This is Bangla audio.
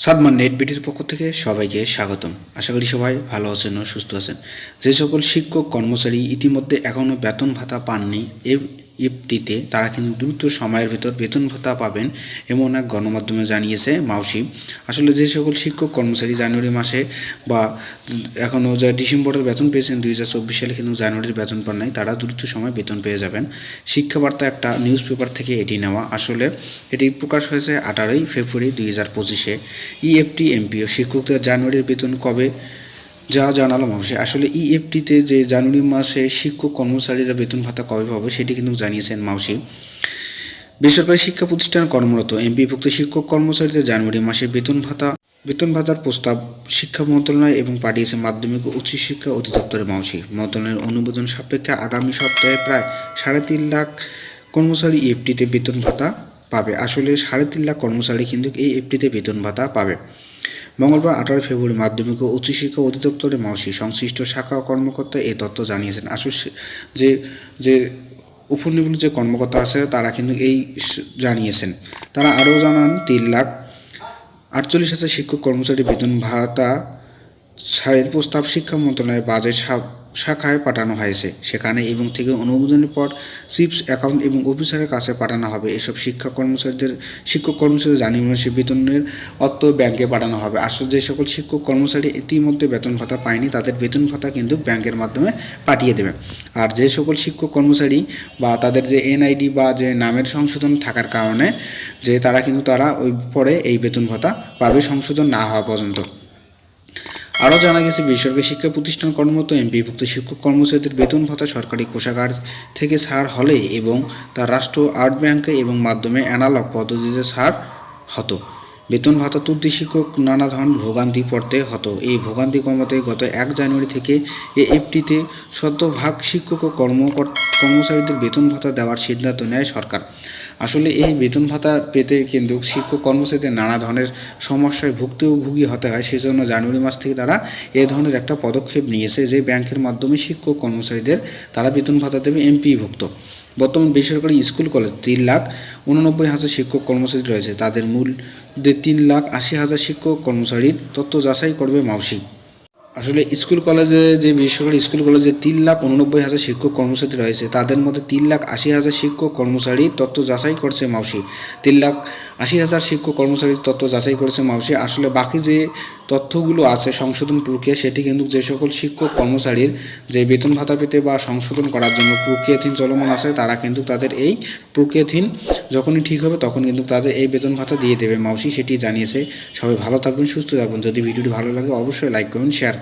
সাদমান নেট বিটির পক্ষ থেকে সবাইকে স্বাগতম। আশা করি সবাই ভালো আছেন ও সুস্থ আছেন। যে সকল শিক্ষক, কর্মচারী ইতিমধ্যে এখনও বেতন ভাতা পাননি ইফটিতে তারা কিন্তু দ্রুত সময়ের ভেতর বেতন ভাতা পাবেন এমন এক গণমাধ্যমে জানিয়েছে মাউসি। আসলে যে সকল শিক্ষক কর্মচারী জানুয়ারি মাসে বা এখনও যা ডিসেম্বরের বেতন পেয়েছেন দুই হাজার চব্বিশ সালে কিন্তু জানুয়ারির বেতন পান নাই, তারা দ্রুত সময় বেতন পেয়ে যাবেন। শিক্ষাবার্তা একটা নিউজ পেপার থেকে এটি নেওয়া। আসলে এটি প্রকাশ হয়েছে আঠারোই ফেব্রুয়ারি দুই হাজার পঁচিশে। ইএফটি এমপিও, শিক্ষকদের জানুয়ারির বেতন কবে যা জানালাম অবশ্যই। আসলে ইএফটিতে যে জানুয়ারি মাসে শিক্ষক কর্মচারীরা বেতন ভাতা কবে পাবে সেটি কিন্তু জানিয়েছেন মাউসি। বেসরকারি শিক্ষা প্রতিষ্ঠান কর্মরত এমপিভুক্ত শিক্ষক কর্মচারীদের জানুয়ারি মাসে বেতন ভাতা, বেতন ভাতার প্রস্তাব শিক্ষা মন্ত্রণালয় এবং পাঠিয়েছে মাধ্যমিক ও উচ্চশিক্ষা অধিদপ্তরের মাউসি। মন্ত্রণালয়ের অনুমোদন সাপেক্ষে আগামী সপ্তাহে প্রায় সাড়ে তিন লাখ কর্মচারী এফটিতে বেতন ভাতা পাবে। আসলে সাড়ে তিন লাখ কর্মচারী কিন্তু এই এফটিতে বেতন ভাতা পাবে। মঙ্গলবার আঠারোই ফেব্রুয়ারি মাধ্যমিক ও উচ্চশিক্ষা অধিদপ্তরের মাসী সংশ্লিষ্ট শাখা কর্মকর্তা এই তথ্য জানিয়েছেন। আসলে যে যে উপনিবেশ যে কর্মকর্তা আছে, তারা কিন্তু এই জানিয়েছেন। তারা আরও জানান, তিন লাখ আটচল্লিশ হাজার শিক্ষক কর্মচারী বেতন ভাতা ছাড়ের প্রস্তাব শিক্ষা মন্ত্রণালয়ের বাজেট শাখায় পাঠানো হয়েছে। সেখানে এবং থেকে অনুমোদনের পর চিপস অ্যাকাউন্ট এবং অফিসারের কাছে পাঠানো হবে। এসব শিক্ষা কর্মচারীদের, শিক্ষক কর্মচারীদের জানিয়ে সে বেতনের অর্থ ব্যাংকে পাঠানো হবে। আসলে যে সকল শিক্ষক কর্মচারী ইতিমধ্যে বেতন ভাতা পায়নি, তাদের বেতন ভাতা কিন্তু ব্যাংকের মাধ্যমে পাঠিয়ে দেবে। আর যে সকল শিক্ষক কর্মচারী বা তাদের যে এনআইডি বা যে নামের সংশোধন থাকার কারণে, যে তারা কিন্তু তারা ওই পরে এই বেতন ভাতা পাবে সংশোধন না হওয়া পর্যন্ত। আরও জানা গেছে, বেসরকারি শিক্ষা প্রতিষ্ঠান কর্মরত এমপিভুক্ত শিক্ষক কর্মচারীদের বেতন ভাতা সরকারি কোষাগার থেকে ছাড় হলে এবং তার রাষ্ট্র, আর্ট ব্যাংকে এবং মাধ্যমে অ্যানালগ পদ্ধতিতে ছাড় হতো। বেতন ভাতা তুলতে শিক্ষক নানা ধরনের ভোগান্তি পড়তে হতো। এই ভোগান্তি কমাতে গত এক জানুয়ারি থেকে এ এফটিতে শতভাগ শিক্ষক ও কর্মকর, কর্মচারীদের বেতন ভাতা দেওয়ার সিদ্ধান্ত নেয় সরকার। আসলে এই বেতন ভাতা পেতে কিন্তু শিক্ষক কর্মচারীদের নানা ধরনের সমস্যায় ভুক্তভোগী হতে হয়। সেজন্য জানুয়ারি মাস থেকে তারা এ ধরনের একটা পদক্ষেপ নিয়েছে যে ব্যাংকের মাধ্যমে শিক্ষক কর্মচারীদের তারা বেতন ভাতা দেবে এমপিভুক্ত। বর্তমান বেসরকারি স্কুল কলেজ তিন লাখ উননব্বই হাজার শিক্ষক কর্মচারী রয়েছে। তাদের মূল তিন লাখ আশি হাজার শিক্ষক কর্মচারীর তথ্য যাচাই করবে মাউসি। আসলে স্কুল কলেজে যে বেসরকারি স্কুল কলেজে তিন লাখ উননব্বই হাজার শিক্ষক কর্মচারী রয়েছে, তাদের মধ্যে তিন লাখ আশি হাজার শিক্ষক কর্মচারী তথ্য যাচাই করছে মাউসি। তিন লাখ আশি হাজার শিক্ষক কর্মচারীর তথ্য যাচাই করেছে মাউসি। আসলে বাকি যে তথ্যগুলো আছে সংশোধন প্রক্রিয়া, সেটি কিন্তু যে সকল শিক্ষক কর্মচারীর যে বেতন ভাতা পেতে বা সংশোধন করার জন্য প্রক্রিয়াধীন চলমান আছে, তারা কিন্তু তাদের এই প্রক্রিয়াধীন যখনই ঠিক হবে তখন কিন্তু তাদের এই বেতন ভাতা দিয়ে দেবে মাউসি, সেটি জানিয়েছে। সবাই ভালো থাকবেন, সুস্থ থাকবেন। যদি ভিডিওটি ভালো লাগে, অবশ্যই লাইক করুন শেয়ার করুন।